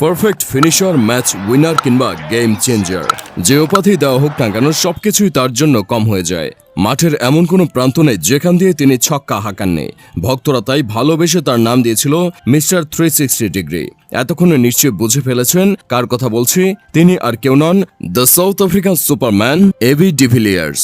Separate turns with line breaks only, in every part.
Perfect finisher, match winner কিংবা game changer যে উপাধি দেওয়া হোক না কেন, সবকিছুই তার জন্য কম হয়ে যায়। মাঠের এমন কোনো প্রান্ত নেই যেখান দিয়ে তিনি ছক্কা হাঁকাননি। ভক্তরা তাই ভালোবেসে তার নাম দিয়েছিল মিস্টার থ্রি সিক্সটি ডিগ্রি। এতক্ষণে নিশ্চয়ই বুঝে ফেলেছেন কার কথা বলছি। তিনি আর কেউ নন, the South African superman AB de Villiers.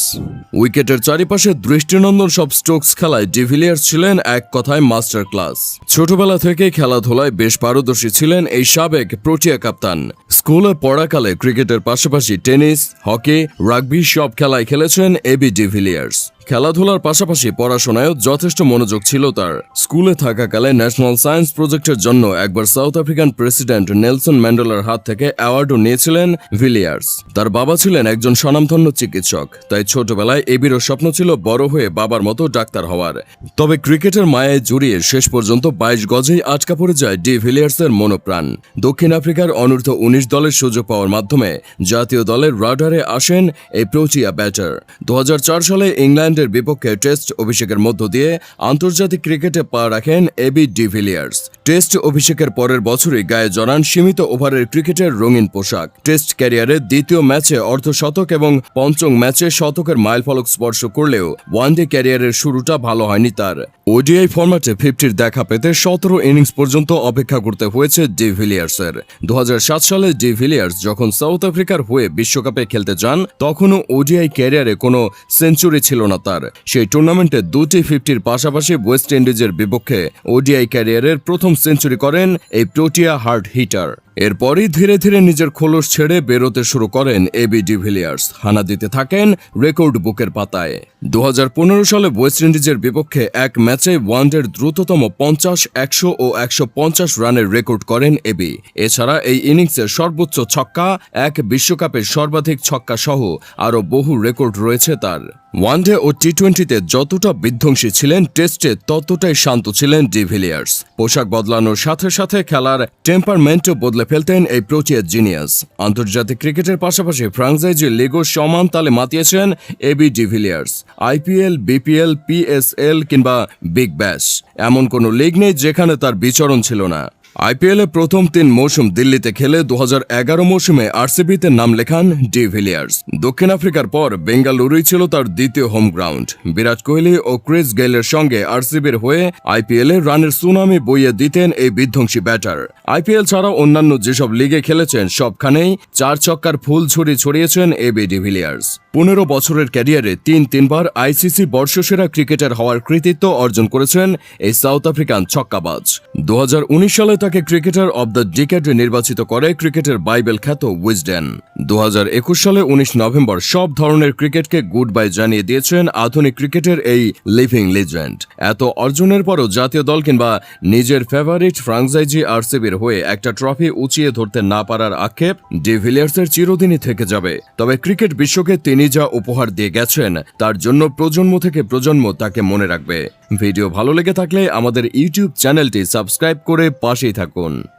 উইকেটের চারিপাশে দৃষ্টিনন্দন সব স্ট্রোকস খেলায় ডিভিলিয়ার্স ছিলেন এক কথায় মাস্টার ক্লাস। ছোটবেলা থেকে খেলাধুলায় বেশ পারদর্শী ছিলেন এই সাবেক প্রোটিয়া কাপ্তান। স্কুলে পড়াকালে ক্রিকেটের পাশাপাশি টেনিস, হকি, রাগবি সব খেলায় খেলেছেন এবি ডিভিলিয়ার্স। লেয়ার্স খেলাধুলার পাশাপাশি পড়াশোনায়ও যথেষ্ট মনোযোগ ছিল তার। স্কুলে থাকাকালে ন্যাশনাল সায়েন্স প্রজেক্টের জন্য একবার সাউথ আফ্রিকান প্রেসিডেন্ট নেলসন ম্যান্ডেলার হাত থেকে অ্যাওয়ার্ডও নিয়েছিলেন ভিলিয়ার্স। তার বাবা ছিলেন একজন স্বনামধন্য চিকিৎসক, তাই ছোটবেলায় এবিরও স্বপ্ন ছিল বড় হয়ে বাবার মতো ডাক্তার হওয়ার। তবে ক্রিকেটের মায়ায় জড়িয়ে শেষ পর্যন্ত বাইশ গজেই আটকা পড়ে যায় ডি ভিলিয়ার্সের মনোপ্রাণ। দক্ষিণ আফ্রিকার অনূর্ধ্ব উনিশ দলের সুযোগ পাওয়ার মাধ্যমে জাতীয় দলের রাডারে আসেন এই প্রোটিয়া ব্যাটার। দু হাজার চার সালে ইংল্যান্ডের বিপক্ষে টেস্ট অভিষেকের মধ্য দিয়ে আন্তর্জাতিক ক্রিকেটে পা রাখেন এবি ডিভিলিয়ার্স। টেস্ট অভিষেকের পরের বছরই গায়ে জড়ান সীমিত ওভারের ক্রিকেটের রঙিন পোশাক। টেস্ট ক্যারিয়ারের দ্বিতীয় ম্যাচে অর্ধশতক এবং পঞ্চম ম্যাচে শতকের মাইলফলক স্পর্শ করলেও ওয়ানডে ক্যারিয়ারের শুরুটা ভালো হয়নি তার। ওডিআই ফরম্যাটে ফিফটির দেখা পেতে সতেরো ইনিংস পর্যন্ত অপেক্ষা করতে হয়েছে ডিভিলিয়ার্সের। দু হাজার সাত সালে ডিভিলিয়ার্স যখন সাউথ আফ্রিকার হয়ে বিশ্বকাপে খেলতে যান, তখনও ওডিআই ক্যারিয়ারে কোনো সেঞ্চুরি ছিল না তার। সেই টুর্নামেন্টে দুটি ফিফটির পাশাপাশি ওয়েস্ট ইন্ডিজের বিপক্ষে ওডিআই ক্যারিয়ারের প্রথম সেঞ্চুরি করেন এই প্রোটিয়া হার্ড হিটার এরপরই ধীরে ধীরে নিজের খোলস ছেড়ে বেরোতে শুরু করেন এবি ডিভিলিয়ার্স। হানা দিতে থাকেন রেকর্ড বুকের পাতায়। দু সালে ওয়েস্ট ইন্ডিজের বিপক্ষে এক ম্যাচে ওয়ানডের দ্রুততম পঞ্চাশ, একশো ও একশো পঞ্চাশ রানের রেকর্ড করেন এবি এছাড়া এই ইনিংসের সর্বোচ্চ ছক্কা, এক বিশ্বকাপের সর্বাধিক ছক্কা সহ আরও বহু রেকর্ড রয়েছে তার। ওয়ানডে ও টি টোয়েন্টিতে যতটা বিধ্বংসী ছিলেন, টেস্টে ততটাই শান্ত ছিলেন ডিভিলিয়ার্স। পোশাক বদলানোর সাথে সাথে খেলার টেম্পারমেন্টও বদলে ফেলতেন এই প্রোচিয়া জিনিয়াস। আন্তর্জাতিক ক্রিকেটের পাশাপাশি ফ্রাঞ্চাইজি লিগও সমান তালে মাতিয়েছেন AB de Villiers IPL BPL PSL কিংবা বিগ ব্যাশ। এমন কোনো লিগ নেই যেখানে তার বিচরণ ছিল না। আইপিএলে প্রথম তিন মৌসুম দিল্লিতে খেলে দু হাজার এগারো মৌসুমে আরসিবিতে নাম লেখান ডি ভিলিয়ার্স। দক্ষিণ আফ্রিকার পর বেঙ্গালুরুই ছিল তার দ্বিতীয় হোম গ্রাউন্ড। বিরাট কোহলি ও ক্রিস গেইলের সঙ্গে আরসিবির হয়ে আইপিএলে রানের সুনামি বইয়ে দিতেন এই বিধ্বংসী ব্যাটার। আইপিএল ছাড়াও অন্যান্য যেসব লিগে খেলেছেন, সবখানেই চার ছক্কার ফুল ছুরি ছড়িয়েছেন এবি ডিভিলিয়ার্স পনেরো বছরের ক্যারিয়ারে তিন তিনবার আইসিসি বর্ষসেরা ক্রিকেটার হওয়ার কৃতিত্ব অর্জন করেছেন এই সাউথ আফ্রিকান ছক্কাবাজ। দুহাজার উনিশ সালে তাকে ক্রিকেটার অব দ্য ডিকেড নির্বাচিত করে ক্রিকেটের বাইবেল খ্যাত উইজডেন। দুহাজার একুশ সালে উনিশ নভেম্বর সব ধরনের ক্রিকেটকে গুড বাই জানিয়ে দিয়েছেন আধুনিক ক্রিকেটের এই লিভিং লিজেন্ড। এত অর্জনের পরও জাতীয় দল কিংবা নিজের ফেভারিট ফ্রাঞ্চাইজি আরসিবির হয়ে একটা ট্রফি উঁচিয়ে ধরতে না পারার আক্ষেপ ডিভিলিয়ার্সের চিরদিনই থেকে যাবে। তবে ক্রিকেট বিশ্বকে তিনি যা উপহার দিয়ে গেছেন, তার জন্য প্রজন্ম থেকে প্রজন্ম তাকে মনে রাখবে। ভিডিও ভালো লেগে থাকলে আমাদের ইউটিউব চ্যানেলটি সাবস্ক্রাইব করে পাশেই থাকুন।